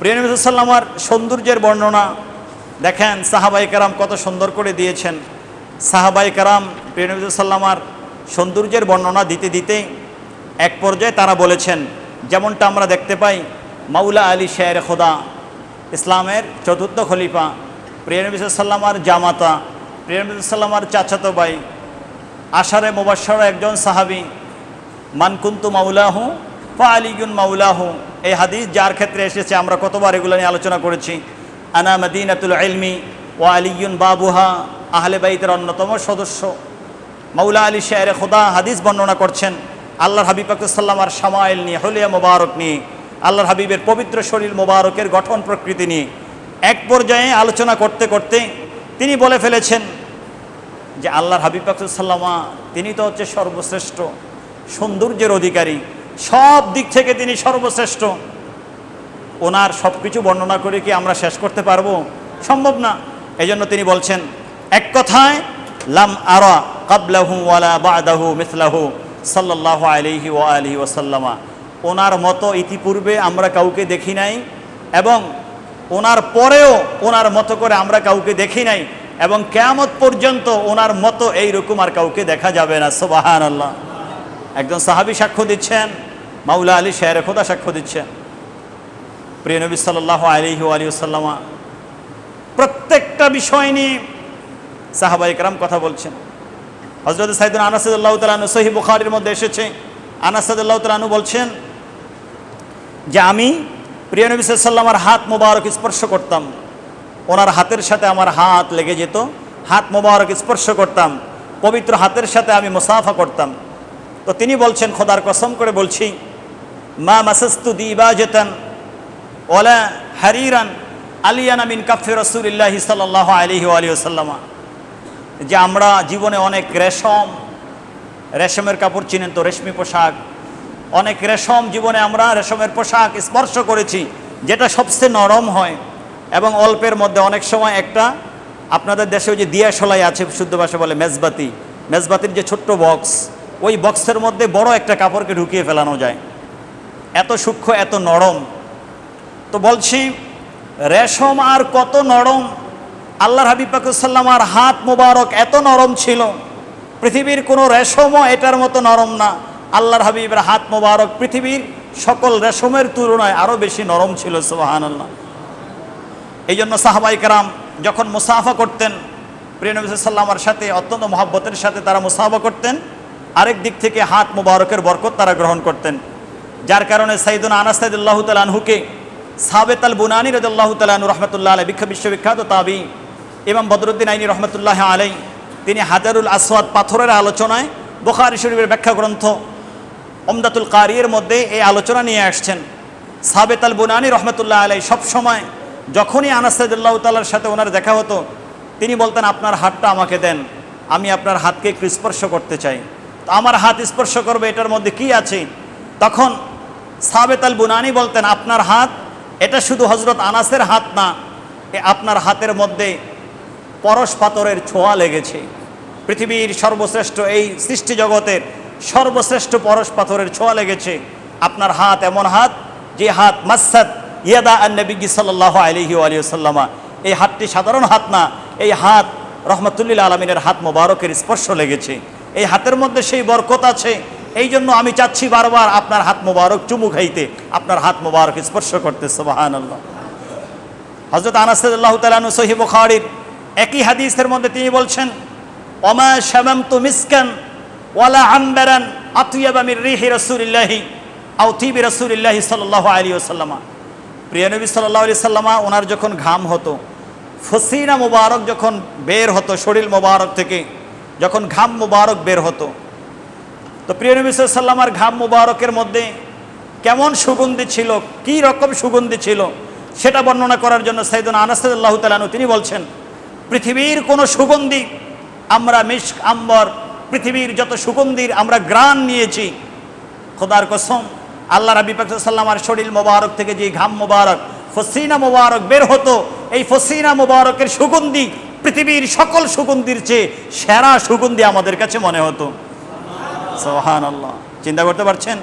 প্রিয় নবী সাল্লামার সৌন্দর্যের বর্ণনা, দেখেন সাহাবাই কারাম কত সুন্দর করে দিয়েছেন। সাহাবাই কারাম প্রিয় নবী সাল্লামার সৌন্দর্যের বর্ণনা দিতে দিতে এক পর্যায়ে তারা বলেছেন, যেমনটা আমরা দেখতে পাই মাউলা আলী শের খোদা, ইসলামের চতুর্থ খলিফা, প্রিয় নবী সাল্লামার জামাতা, প্রিয় নবী সাল্লামার চাচাতো ভাই, আশারে মুবাসর একজন সাহাবি মানকুন্তু মাউলাহু ফা আলিগুন মাউলাহু এই হাদিস যার ক্ষেত্রে এসেছে, আমরা কতবার এগুলো নিয়ে আলোচনা করেছি। আনা মদিনাতুল ইলমি ও আলিগুন বাবুহা, আহলে বাইতের অন্যতম সদস্য। মৌলা আলী শেরে খোদা হাদিস বর্ণনা করছেন, আল্লাহর হাবিব সাল্লামার সামাইল নিয়ে, হলিয়া মোবারক নিয়ে, আল্লাহর হাবিবের পবিত্র শরীর মোবারকের গঠন প্রকৃতি নিয়ে। এক পর্যায়ে আলোচনা করতে করতে তিনি বলে ফেলেছেন যে, আল্লাহর হাবিব সাল্লামা, তিনি তো হচ্ছে সর্বশ্রেষ্ঠ সৌন্দর্যের অধিকারী। সব দিক থেকে তিনি সর্বশ্রেষ্ঠ। ওনার সব কিছু বর্ণনা করে কি আমরা শেষ করতে পারব? সম্ভব না। এই জন্য তিনি বলছেন, এক কথায়, লাম আরা কাবলাহু ওয়ালা বাদাহু মিসলাহু সাল্লাল্লাহু আলাইহি ওয়া আলিহি ওয়াসাল্লামা। ওনার মতো ইতিপূর্বে আমরা কাউকে দেখি নাই এবং ওনার পরেও ওনার মতো করে আমরা কাউকে দেখি নাই এবং কেয়ামত পর্যন্ত ওনার মতো এইরকম আর কাউকে দেখা যাবে না। সোবাহান আল্লাহ একজন সাহাবি সাক্ষ্য দিচ্ছেন মাউলা আলী শের খোদা সাক্ষ্য দিচ্ছেন। প্রিয় নবী সাল্লাহ আলহি আলিউসাল্লামা প্রত্যেকটা বিষয় নিয়ে সাহাবাই কারাম কথা বলছেন। হজরত সাইদুল আনাসাদুল্লাহ তালু সহি বুখারির মধ্যে এসেছে। আনাসাদুল্লাহ তালু বলছেন যে, আমি প্রিয় নবী সাল্লামার হাত মোবারক স্পর্শ করতাম। ওনার হাতের সাথে আমার হাত লেগে যেত। হাত মোবারক স্পর্শ করতাম। পবিত্র হাতের সাথে আমি মুসাফা করতাম। তো তিনি বলছেন, খোদার কসম করে বলছি মা মাসাস্তু দিবা যেতেন ওলা হারিরান আলিয়ান আমিন কাফে রসুলিল্লাহি সাল্লাহ আলহি আলী সাল্লামা যে আমরা জীবনে অনেক রেশম, রেশমের কাপড় চিনেন তো, রেশমি পোশাক। অনেক রেশম জীবনে আমরা রেশমের পোশাক স্পর্শ করেছি, যেটা সবচেয়ে নরম হয়। এবং অল্পের মধ্যে অনেক সময় একটা আপনাদের দেশে ওই যে দিয়া দিয়াশলাই আছে, শুদ্ধ ভাষা বলে মেজবাতি। মেজবাতির যে ছোট্ট বক্স, ওই বক্সের মধ্যে বড় একটা কাপড়কে ঢুকিয়ে ফেলানো যায়। এত সূক্ষ্ম, এত নরম। তো বলছি, রেশম আর কত নরম? আল্লাহর হাবিব পাকুসাল্লামার হাত মোবারক এত নরম ছিল। পৃথিবীর কোনো রেশমও এটার মতো নরম না। আল্লাহর হাবিবের হাত মোবারক পৃথিবীর সকল রেশমের তুলনায় আরও বেশি নরম ছিল সোহান আল্লাহ এই জন্য সাহাবাই কারাম যখন মুসাফা করতেন, প্রিয় নবী সাল্লামার সাথে, অত্যন্ত মহাব্বতের সাথে তারা মুসাফা করতেন, আরেক দিক থেকে হাত মুবারকের বরকত তারা গ্রহণ করতেন। যার কারণে সাইদুন আনাসাদুল্লাহ তালানহুকে সাবেত আল বুনানি রদুল্লাহ তালানু রহমতুল্লাহ আলাই বিখ্যাত বিশ্ববিখ্যাত তাবি এবং বদরুদ্দিন আইনি রহমতুল্লাহ আলাই তিনি হাজারুল আসওয়াদ পাথরের আলোচনায় বোখারি শরীফের ব্যাখ্যা গ্রন্থ ওমদাতুল কারিয়ের মধ্যে এই আলোচনা নিয়ে আসছেন। সাবেত আল বুনানি রহমতুল্লাহ আলাই সবসময় যখনই আনাসাদুল্লাহ তালার সাথে ওনার দেখা হতো, তিনি বলতেন, আপনার হাতটা আমাকে দেন, আমি আপনার হাতকে একটু স্পর্শ করতে চাই। তো আমার হাত স্পর্শ করবে, এটার মধ্যে কি আছে? তখন সাবেত আল বুনানি বলতেন, আপনার হাত, এটা শুধু হজরত আনাসের হাত না, এ আপনার হাতের মধ্যে পরশ পাথরের ছোঁয়া লেগেছে। পৃথিবীর সর্বশ্রেষ্ঠ, এই সৃষ্টি জগতের সর্বশ্রেষ্ঠ পরশ পাথরের ছোঁয়া লেগেছে। আপনার হাত এমন হাত, যে হাত মাসাদ ইয়াদা আন্নবিগি সাল্লাহ আলহি আলিয়াল্লামা এই হাতটি সাধারণ হাত না, এই হাত রহমতুল্লিল আলমিনের হাত মোবারকের স্পর্শ লেগেছে। এই হাতের মধ্যে সেই বরকত আছে এই জন্য আমি চাচ্ছি বারবার আপনার হাত মোবারক চুমু খাইতে, আপনার হাত মোবারক স্পর্শ করতে সোবাহান আল্লাহ হজরত আনাসাদুল্লাহ তালানু সহি বুখারির একই হাদিসের মধ্যে তিনি বলছেন অমা শ্যামাম তু মিসকান ওয়ালা আম্বেরান আতুয়াবামির রিহি রসুলিল্লাহি আউথিবি রসুলিল্লাহি সাল্লাহ আলী ওসাল্লামা প্রিয় নবী সাল্লাহ আলি সাল্লামা ওনার যখন ঘাম হতো, ফসিনা মুবারক যখন বের হতো, শরীর মোবারক থেকে, যখন ঘাম মুবারক বের হতো তো প্রিয় নবী সাল্লামার ঘাম মুবারকের মধ্যে কেমন সুগন্ধি ছিল, কি রকম সুগন্ধি ছিল, সেটা বর্ণনা করার জন্য সাইদুন আনাসাদুল্লাহ তালানু তিনি বলছেন, পৃথিবীর কোনো সুগন্ধি আমরা মিশ আম্বর, পৃথিবীর যত সুগন্ধির আমরা গ্রাণ নিয়েছি, খোদার কসম, আল্লাহ রাবি সাল্লামার শরীর মোবারক থেকে যে ঘাম মোবারক, ফসিনা মোবারক বের হতো, এই ফসিনা মোবারকের সুগন্ধি পৃথিবীর সকল সুগন্ধির চেয়ে সেরা সুগন্ধি আমাদের কাছে মনে হতো। সোহান আল্লাহ চিন্তা করতে পারছেন?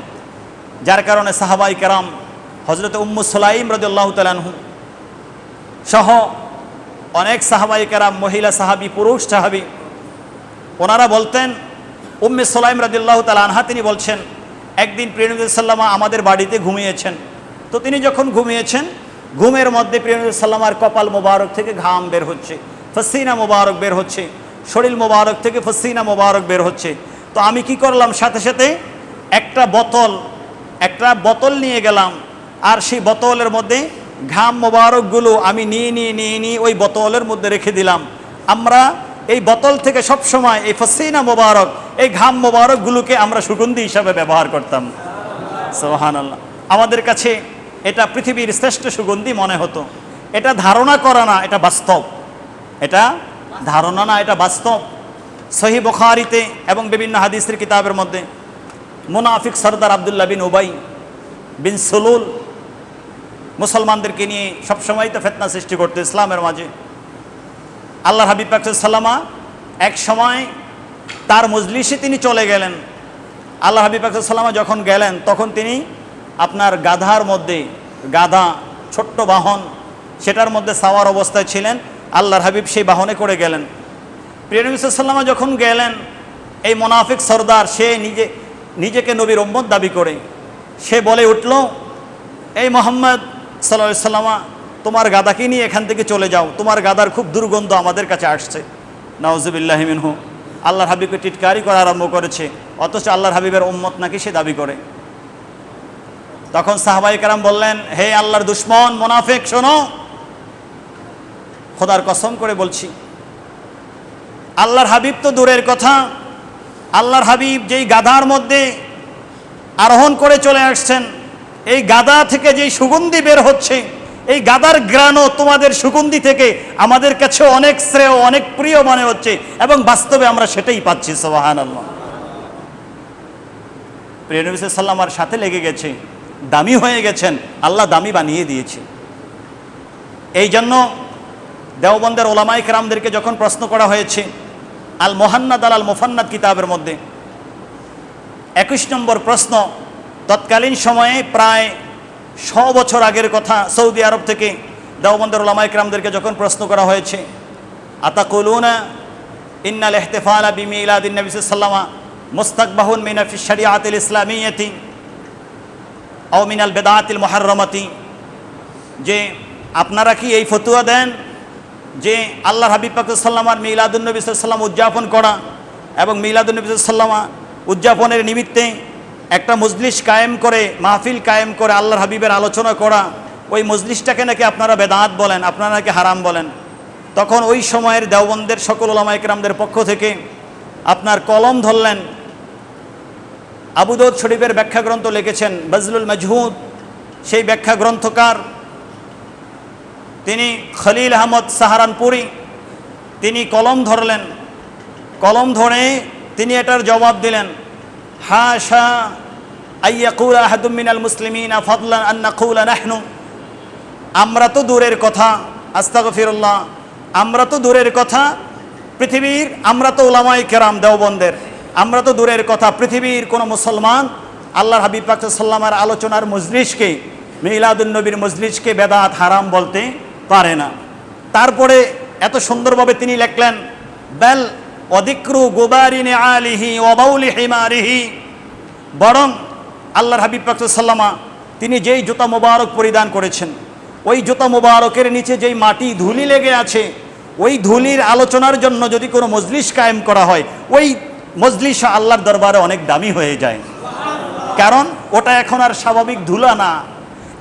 যার কারণে সাহাবাই কারাম হজরত উম্মু সালাইম রদুল্লাহ তালানহু সহ অনেক সাহাবাইকারা মহিলা সাহাবি, পুরুষ সাহাবি, ওনারা বলতেন, উম্মে সোলাইম রাদিল্লাহ তাল আনহা, তিনি বলছেন, একদিন প্রিয়নবুসাল্লামা আমাদের বাড়িতে ঘুমিয়েছেন। তো তিনি যখন ঘুমিয়েছেন, ঘুমের মধ্যে প্রিয়নবুসাল্লামার কপাল মোবারক থেকে ঘাম বের হচ্ছে, ফসিনা মোবারক বের হচ্ছে, শরীর মোবারক থেকে ফসিনা মোবারক বের হচ্ছে। তো আমি কি করলাম? সাথে সাথে একটা বোতল একটা বোতল নিয়ে গেলাম। আর সেই বোতলের মধ্যে ঘাম মোবারকগুলো আমি নিয়ে নিয়ে নিয়ে নিয়ে ওই বোতলের মধ্যে রেখে দিলাম। আমরা এই বোতল থেকে সব সময় এই ফসিনা মোবারক, এই ঘাম মোবারকগুলোকে আমরা সুগন্ধি হিসাবে ব্যবহার করতাম। সোহান আল্লাহ আমাদের কাছে এটা পৃথিবীর শ্রেষ্ঠ সুগন্ধি মনে হতো। এটা ধারণা করা না, এটা বাস্তব। এটা ধারণা না, এটা বাস্তব। সহি বখারিতে এবং বিভিন্ন হাদিসের কিতাবের মধ্যে মুনাফিক সর্দার আবদুল্লাহ বিন উবাই বিন সুলুল মুসলমানদেরকে নিয়ে সবসময় তো ফেতনা সৃষ্টি করতো ইসলামের মাঝে। আল্লাহ হাবিব সাল্লামা এক সময় তার মজলিসে তিনি চলে গেলেন। আল্লাহ হাবিব সাল্লামা যখন গেলেন, তখন তিনি আপনার গাধার মধ্যে গাধা, ছোট্ট বাহন, সেটার মধ্যে সাওয়ার অবস্থায় ছিলেন। আল্লাহর হাবিব সেই বাহনে করে গেলেন। প্রিয়নবিসাল্লামা যখন গেলেন, এই মোনাফিক সর্দার, সে নিজে, নিজেকে নবীর ওম্মদ দাবি করে। সে বলে উঠল, এই মোহাম্মদ সাল্লা সাল্লামা তোমার গাদাকে নিয়ে এখান থেকে চলে যাও। তোমার গাদার খুব দুর্গন্ধ আমাদের কাছে আসছে। নওয়াজবিল্লাহ মিনহু। আল্লাহর হাবিবকে টিটকারি করা আরম্ভ করেছে, অথচ আল্লাহর হাবিবের উম্মত নাকি সে দাবি করে। তখন সাহাবাই কারাম বললেন, হে আল্লাহর দুশ্মন, মোনাফেক, শোনো। খোদার কসম করে বলছি আল্লাহর হাবিব তো দূরের কথা। আল্লাহর হাবিব যেই গাধার মধ্যে আরোহণ করে চলে আসছেন, এই গাদা থেকে যেই সুগন্ধি বের হচ্ছে, এই গাদার গ্রানও তোমাদের সুগন্ধি থেকে আমাদের কাছে অনেক শ্রেয়, অনেক প্রিয় মনে হচ্ছে এবং বাস্তবে আমরা সেটাই পাচ্ছি সোহান আল্লাহ প্রিয় নবী সাল্লামার সাথে লেগে গেছে, দামি হয়ে গেছেন, আল্লাহ দামি বানিয়ে দিয়েছে। এই জন্য দেওবন্দের ওলামাই কেরামদেরকে যখন প্রশ্ন করা হয়েছে আল মোহান্নাদ আল আল মোফান্নাদ কিতাবের মধ্যে। একুশ নম্বর প্রশ্ন, তৎকালীন সময়ে প্রায় শ বছর আগের কথা সৌদি আরব থেকে দেওবন্দের ওলামাই কেরামদেরকে যখন প্রশ্ন করা হয়েছে আতা আতাকুলুনা ইন্নাল এহতেফালা বিমিলাদিন নবী সাল্লামা মুস্তাকবাহুন মিনাফি শরিয়াতিল ইসলামিয়তি ও মিনাল বেদাতিল মহারমতি যে আপনারা কি এই ফতুয়া দেন? যে আল্লাহ হাবিব পাকুসাল্লামার মিলাদুলনবী সাল্লাম উদযাপন করা এবং মিলাদুলনবী সাল্লামা উদযাপনের নিমিত্তে একটা মজলিস কায়েম করে, মাহফিল কায়েম করে আল্লাহর হাবিবের আলোচনা করা, ওই মজলিসটাকে নাকি আপনারা বেদাঁত বলেন, আপনারা নাকি হারাম বলেন। তখন ওই সময়ের দেওবন্দের সকল ওলামাইকরামদের পক্ষ থেকে আপনার কলম ধরলেন। আবুদৌদ শরীফের ব্যাখ্যা গ্রন্থ লিখেছেন, বজলুল মজহুদ, সেই ব্যাখ্যা গ্রন্থকার তিনি খলিল আহমদ সাহারানপুরি, তিনি কলম ধরলেন। কলম ধরে তিনি এটার জবাব দিলেন হা শাহ আইয়াকুল আহাদুমিনাল মুসলিমিন ফদলান আন্নাকুল নাহনু। আমরা তো দূরের কথা, আস্তাগফিরুল্লাহ, আমরা তো দূরের কথা, পৃথিবীর, আমরা তো ওলামাই কেরাম দেওবন্দের, আমরা তো দূরের কথা, পৃথিবীর কোনো মুসলমান, আল্লাহর হাবিব পাক সাল্লামের আলোচনার মজলিসকে মিলাদুল নবীর মজলিসকে বেদাত হারাম বলতে পারে না। তারপরে এত সুন্দরভাবে তিনি লেখলেন, বেল অধিক্রু গোবারিনে আলিহি অবাউলি হিমারিহি। বরং আল্লাহর হাবিব পাক সাল্লামা তিনি যেই জুতা মোবারক পরিধান করেছেন, ওই জুতা মোবারকের নিচে যেই মাটি ধুলি লেগে আছে, ওই ধুলির আলোচনার জন্য যদি কোনো মজলিস কায়েম করা হয়, ওই মজলিস আল্লাহর দরবারে অনেক দামি হয়ে যায়। কারণ ওটা এখন আর স্বাভাবিক ধুলা না।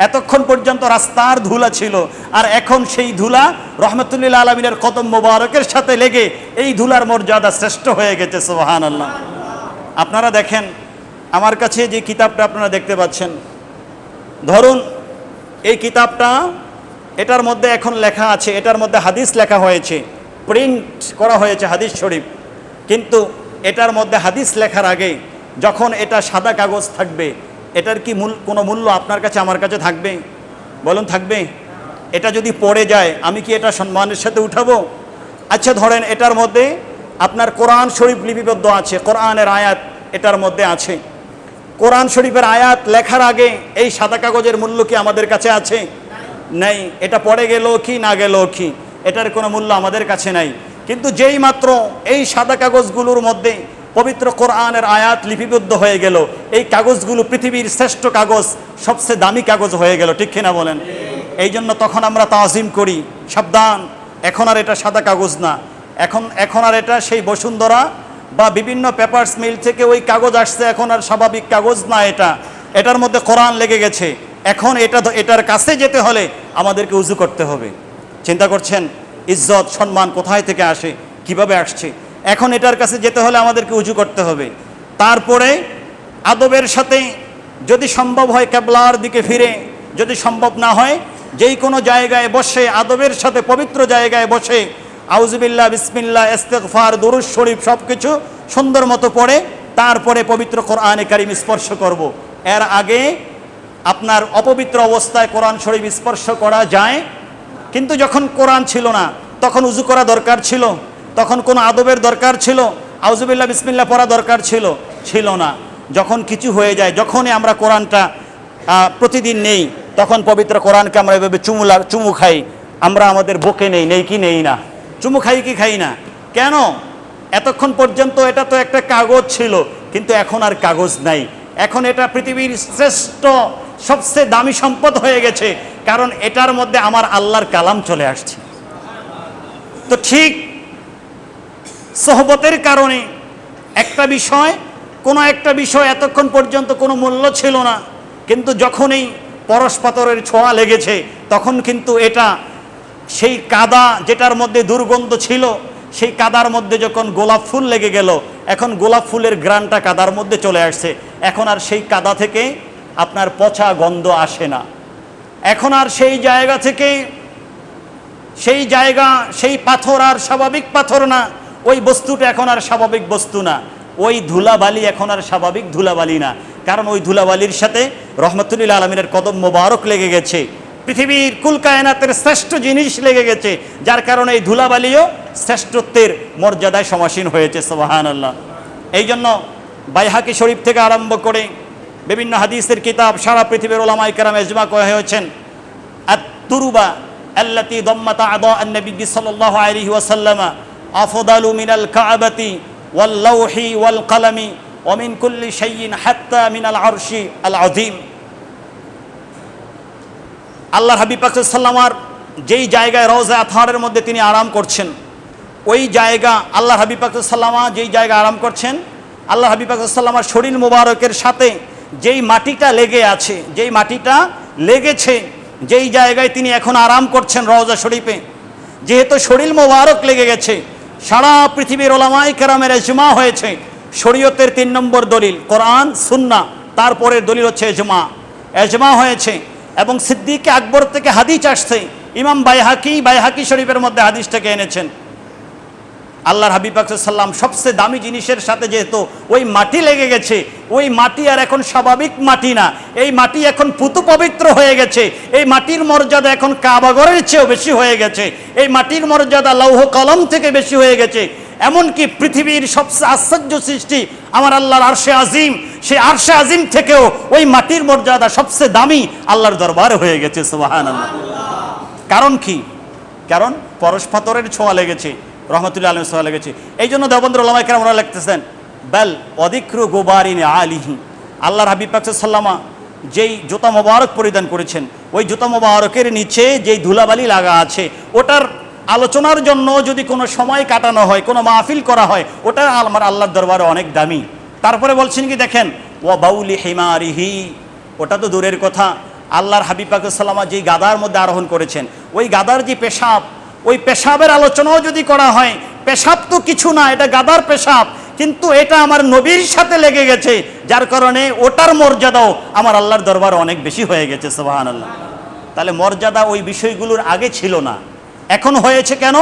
এতক্ষণ পর্যন্ত রাস্তার ধুলা ছিল, আর এখন সেই ধুলা রহমতুল্লাহ আলমিনের কদম মোবারকের সাথে লেগে এই ধুলার মর্যাদা শ্রেষ্ঠ হয়ে গেছে সোহান আল্লাহ আপনারা দেখেন, আমার কাছে যে কিতাবটা আপনারা দেখতে পাচ্ছেন, ধরুন, এই কিতাবটা এটার মধ্যে এখন লেখা আছে, এটার মধ্যে হাদিস লেখা হয়েছে, প্রিন্ট করা হয়েছে হাদিস শরীফ, কিন্তু এটার মধ্যে হাদিস লেখার আগে যখন এটা সাদা কাগজ থাকবে এটার কি মূল, কোনো মূল্য আপনার কাছে, আমার কাছে থাকবে? বলুন, থাকবে? এটা যদি পড়ে যায়, আমি কি এটা সম্মানের সাথে উঠাবো? আচ্ছা ধরেন এটার মধ্যে আপনার কোরআন শরীফ লিপিবদ্ধ আছে, কোরআনের আয়াত এটার মধ্যে আছে। কোরআন শরীফের আয়াত লেখার আগে এই সাদা কাগজের মূল্য কি আমাদের কাছে আছে? নেই। এটা পড়ে গেল কি, না গেল কি? এটার কোনো মূল্য আমাদের কাছে নাই। কিন্তু যেই মাত্র এই সাদা কাগজগুলোর মধ্যে পবিত্র কোরআনের আয়াত লিপিবদ্ধ হয়ে গেল। এই কাগজগুলো পৃথিবীর শ্রেষ্ঠ কাগজ, সবচেয়ে দামি কাগজ হয়ে গেল, ঠিক কিনা বলেন? এই জন্য তখন আমরা তাজিম করি, সাবধান, এখন আর এটা সাদা কাগজ না। এখন এখন আর এটা সেই বসুন্ধরা বা বিভিন্ন পেপারস মিল থেকে ওই কাগজ আসছে, এখন আর স্বাভাবিক কাগজ না এটা। এটার মধ্যে কোরআন লেগে গেছে। এখন এটা এটার কাছে যেতে হলে আমাদেরকে উজু করতে হবে। চিন্তা করছেন, ইজ্জত, সম্মান কোথায় থেকে আসে? কীভাবে আসছে? এখন এটার কাছে যেতে হলে আমাদেরকে উজু করতে হবে তারপরে আদবের সাথে যদি সম্ভব হয় ক্যাবলার দিকে ফিরে, যদি সম্ভব না হয় যেই কোনো জায়গায় বসে, আদবের সাথে পবিত্র জায়গায় বসে আউজবিল্লা বিসমিল্লা ইস্তেগফার দুরুজ শরীফ সব কিছু সুন্দর মতো পড়ে, তারপরে পবিত্র কোরআনে কারিম স্পর্শ করব। এর আগে আপনার অপবিত্র অবস্থায় কোরআন শরীফ স্পর্শ করা যায়, কিন্তু যখন কোরআন ছিল না, তখন উজু করা দরকার ছিল তখন কোনো আদবের দরকার ছিল? আউজুবিল্লাহ বিসমিল্লা পড়া দরকার ছিল? ছিল না। যখন কিছু হয়ে যায়, যখনই আমরা কোরআনটা প্রতিদিন নেই, তখন পবিত্র কোরআনকে আমরা এভাবে চুমু লাগ- চুমু খাই। আমরা আমাদের বুকে নেই নেই কি নেই না? চুমু খাই কি খাই না? কেন? এতক্ষণ পর্যন্ত এটা তো একটা কাগজ ছিল, কিন্তু এখন আর কাগজ নাই। এখন এটা পৃথিবীর শ্রেষ্ঠ, সবচেয়ে দামি সম্পদ হয়ে গেছে, কারণ এটার মধ্যে আমার আল্লাহর কালাম চলে আসছে। তো ঠিক সোহবতের কারণে একটা বিষয়, কোনো একটা বিষয় এতক্ষণ পর্যন্ত কোনো মূল্য ছিল না, কিন্তু যখনই পরশপাতরের ছোঁয়া লেগেছে, তখন কিন্তু এটা সেই কাদা যেটার মধ্যে দুর্গন্ধ ছিল, সেই কাদার মধ্যে যখন গোলাপ ফুল লেগে গেল, এখন গোলাপ ফুলের গ্রানটা কাদার মধ্যে চলে আসছে। এখন আর সেই কাদা থেকে আপনার পচা গন্ধ আসে না। এখন আর সেই জায়গা থেকে, সেই জায়গা, সেই পাথর আর স্বাভাবিক পাথর না। ওই বস্তুটা এখন আর স্বাভাবিক বস্তু না। ওই ধুলাবালি এখন আর স্বাভাবিক ধুলাবালি না। কারণ ওই ধুলাবালির সাথে রহমতুল্লিল আলমিনের কদম মোবারক লেগে গেছে। পৃথিবীর কুলকায়নাতের শ্রেষ্ঠ জিনিস লেগে গেছে। যার কারণে এই ধুলাবালিও শ্রেষ্ঠত্বের মর্যাদায় সমাসীন হয়েছে সোবাহান আল্লাহ এই জন্য বাইহাকি শরীফ থেকে আরম্ভ করে বিভিন্ন হাদিসের কিতাব সারা পৃথিবীর ওলামাই কেরাম এজমা করা হয়েছেন তুরুবা আল্লাতি দম্মাতা আদা আন্নবী সাল্লাহ আলহি ওয়াসাল্লামা আফদালু মিনাল কাবাতি ওয়াল লাউহি ওয়াল কালামি ওমিন কুল্লি শাইইন হাত্তা আল্লাহ হাবিব পাক সাল্লামার যেই জায়গায় রওজা আথারের মধ্যে তিনি আরাম করছেন, ওই জায়গা আল্লাহ হাবিব পাক সাল্লামা যেই জায়গায় আরাম করছেন আল্লাহ হাবিব পাক সাল্লামার শরীর মুবারকের সাথে যেই মাটিটা লেগে আছে, যেই মাটিটা লেগেছে, যেই জায়গায় তিনি এখন আরাম করছেন রওজা শরীফে, যেহেতু শরীর মোবারক লেগে গেছে সারা পৃথিবীর ওলামাই কেরামের এজমা হয়েছে। শরীয়তের তিন নম্বর দলিল, কোরআন সুন্না তারপরের দলিল হচ্ছে এজমা এজমা হয়েছে এবং সিদ্দিকে আকবর থেকে হাদিস আসছে। ইমাম বাইহাকি বাইহাকি শরীফের মধ্যে হাদিসটাকে এনেছেন। আল্লাহর হাবিব সাল্লাম সবচেয়ে দামি জিনিসের সাথে যেহেতু ওই মাটি লেগে গেছে, ওই মাটি আর এখন স্বাভাবিক মাটি না। এই মাটি এখন পুতু পবিত্র হয়ে গেছে। এই মাটির মর্যাদা এখন কাবাগরের চেয়েও বেশি হয়ে গেছে। এই মাটির মর্যাদা লৌহ কলম থেকে বেশি হয়ে গেছে। এমনকি পৃথিবীর সবচেয়ে আশ্চর্য সৃষ্টি আমার আল্লাহর আরশে আজিম, সেই আরশে আজিম থেকেও ওই মাটির মর্যাদা সবচেয়ে দামি আল্লাহর দরবার হয়ে গেছে আল্লাহ কারণ কি? কারণ পরশ পাথরের ছোঁয়া লেগেছে। রহমতুল্লাহ আলম ছোঁয়া লেগেছে। এই জন্য দেবন্দ্র ওলামাই কেরাম ওরা লিখতেছেন, বেল অধিক্রু গোবারিন আলিহি আল্লাহর হাবিব সাল্লামা যেই জুতা মোবারক পরিধান করেছেন, ওই জুতা মোবারকের নিচে যেই ধুলাবালি লাগা আছে, ওটার আলোচনার জন্য যদি কোনো সময় কাটানো হয়, কোনো মাহফিল করা হয়, ওটা আমার আল্লাহর দরবারে অনেক দামি। তারপরে বলছেন কি দেখেন ও বাউলি হিমারিহি ওটা তো দূরের কথা। আল্লাহর হাবিব পাকুসাল্লামা যেই গাদার মধ্যে আরোহণ করেছেন, ওই গাদার যে পেশাব ওই পেশাবের আলোচনাও যদি করা হয়, পেশাব তো কিছু না, এটা গাদার পেশাব। কিন্তু এটা আমার নবীর সাথে লেগে গেছে, যার কারণে ওটার মর্যাদাও আমার আল্লাহর দরবার অনেক বেশি হয়ে গেছে সোহান আল্লাহ তাহলে মর্যাদা ওই বিষয়গুলোর আগে ছিল না। এখন হয়েছে কেন?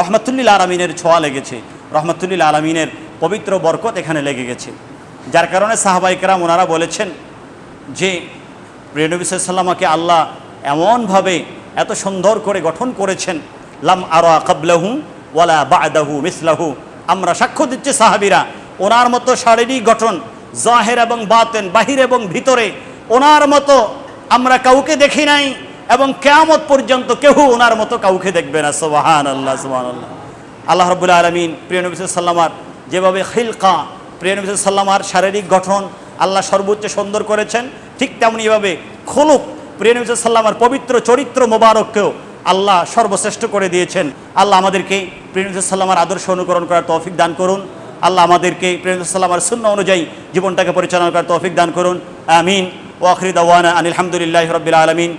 রহমতুল্লিল আলমিনের ছোঁয়া লেগেছে। রহমতুল্লিল আলমিনের পবিত্র বরকত এখানে লেগে গেছে। যার কারণে সাহাবাইকেরাম ওনারা বলেছেন যে প্রিয়নবী সাল্লামাকে আল্লাহ এমনভাবে এত সুন্দর করে গঠন করেছেন লাম আরা কাবলাহু ওয়ালা বাদাহু মিসলাহু। আমরা সাক্ষ্য দিচ্ছি সাহাবিরা, ওনার মতো শারীরিক গঠন জাহের এবং বাতেন, বাহির এবং ভিতরে, ওনার মতো আমরা কাউকে দেখি নাই এবং কেয়ামত পর্যন্ত কেউ ওনার মতো কাউকে দেখবে না। সোবাহান আল্লাহ সুবাহান আল্লাহ আল্লাহ রবুল্লা আলমিন, প্রিয় নবী সাল্লামার যেভাবে খিলকা, প্রিয় নবী সাল্লামার শারীরিক গঠন আল্লাহ সর্বোচ্চ সুন্দর করেছেন, ঠিক তেমনিভাবে খোলুক, প্রিয় নবী সাল্লামার পবিত্র চরিত্র মোবারককেও আল্লাহ সর্বশ্রেষ্ঠ করে দিয়েছেন। আল্লাহ আমাদেরকে প্রেমসাল্লামার আদর্শ অনুকরণ করার তৌফিক দান করুন। আল্লাহ আমাদেরকে প্রেমসাল্লামার শূন্য অনুযায়ী জীবনটাকে পরিচালনা করার তৌফিক দান করুন। আমিন। ওয়াখরিদ আওয়ানা আনিলহামদুলিল্লাহ রবিল আলমিন।